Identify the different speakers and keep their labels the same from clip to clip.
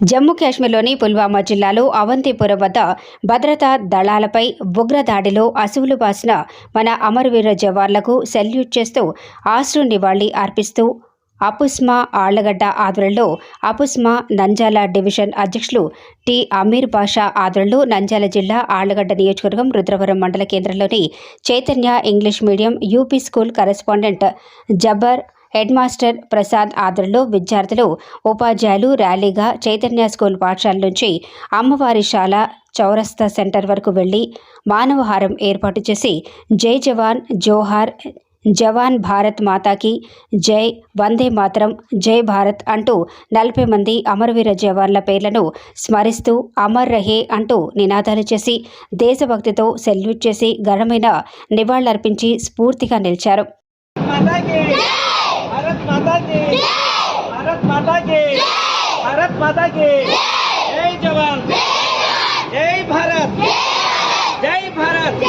Speaker 1: జమ్మూ కాశ్మీర్లోని పుల్వామా జిల్లాలో అవంతిపురం వద్ద భద్రతా దళాలపై ఉగ్రదాడిలో అసువులు బాసిన మన అమరవీర జవాన్లకు సెల్యూట్ చేస్తూ ఆశ్రు నివాళి అర్పిస్తూ అపుస్మా ఆళ్ళగడ్డ ఆధ్వర్యంలో అపుస్మా నంజాల డివిజన్ అధ్యక్షులు టి అమీర్ బాషా ఆధ్వర్యంలో నంజాల జిల్లా ఆళ్ళగడ్డ నియోజకవర్గం రుద్రవరం మండల కేంద్రంలోని Chaitanya English medium UP school correspondent Jabbar head master Prasad ఆధ్వర్యంలో విద్యార్థులు ఉపాధ్యాయులు ర్యాలీగా చైతన్య స్కూల్ పాఠశాల నుంచి అమ్మవారి శాల చౌరస్తా సెంటర్ వరకు వెళ్ళి మానవహారం ఏర్పాటు చేసి జై జవాన్ జోహార్ జవాన్ భారత్ మాతాకి జై వందే మాతరం జై భారత్ అంటూ నలభై మంది అమరవీర జవాన్ల పేర్లను స్మరిస్తూ అమర్ రహే అంటూ నినాదాలు చేసి దేశభక్తితో సెల్యూట్ చేసి ఘనమైన నివాళులర్పించి స్ఫూర్తిగా నిలిచారు.
Speaker 2: भारत माता की भारत माता की भारत माता की जय जवान जय भारत जय भारत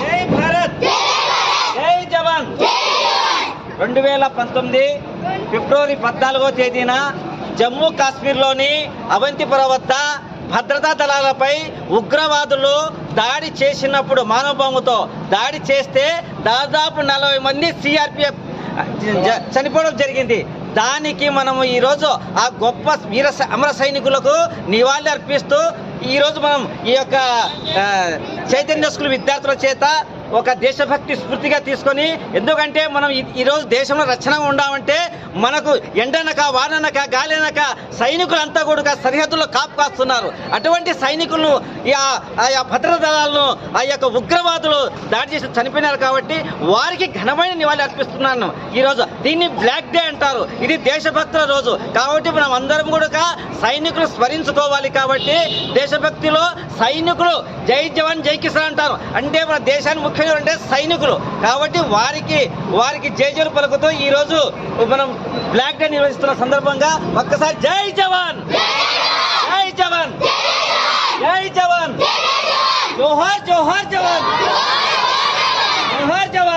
Speaker 2: जय भारत जय जवान రెండు వేల పంతొమ్మిది ఫిబ్రవరి పద్నాలుగో తేదీన జమ్మూ కాశ్మీర్లోని అవంతిపుర వద్ద భద్రతా దళాలపై ఉగ్రవాదులు దాడి చేసినప్పుడు మానవ బాంబుతో దాడి చేస్తే దాదాపు నలభై మంది సిఆర్పిఎఫ్ చనిపోవడం జరిగింది. దానికి మనము ఈరోజు ఆ గొప్ప వీర అమర సైనికులకు నివాళి అర్పిస్తూ ఈరోజు మనం ఈ యొక్క చైతన్య స్కూల్ విద్యార్థుల చేత ఒక దేశభక్తి స్ఫూర్తిగా తీసుకొని ఎందుకంటే మనం ఈ- ఈరోజు దేశంలో రక్షణగా ఉండామంటే మనకు ఎండనక వాననక గాలినక సైనికులంతా కూడా సరిహద్దుల్లో కాపు కాస్తున్నారు. అటువంటి సైనికులను ఆ- ఆ దళాలను ఆ యొక్క ఉగ్రవాదులు దాడి చేసి చనిపోయినారు కాబట్టి వారికి ఘనమైన నివాళి అర్పిస్తున్నాను. ఈరోజు దీన్ని బ్లాక్ డే అంటారు. ఇది దేశభక్తుల రోజు. కాబట్టి మనం అందరం కూడా సైనికులు స్మరించుకోవాలి కాబట్టి దేశభక్తిలో సైనికులు జై జవాన్ జై కిసాన్ అంటారు. అంటే మన దేశానికి ముఖ్యంగా అంటే సైనికులు. కాబట్టి వారికి వారికి జై జలు పలుకుతూ ఈ రోజు మనం బ్లాక్ డే నిర్వహిస్తున్న సందర్భంగా ఒక్కసారి జై జవాన్ జై జవాన్ జై జవాన్ జోహర్ జోహార్ జవాన్ జోహార్ జవాన్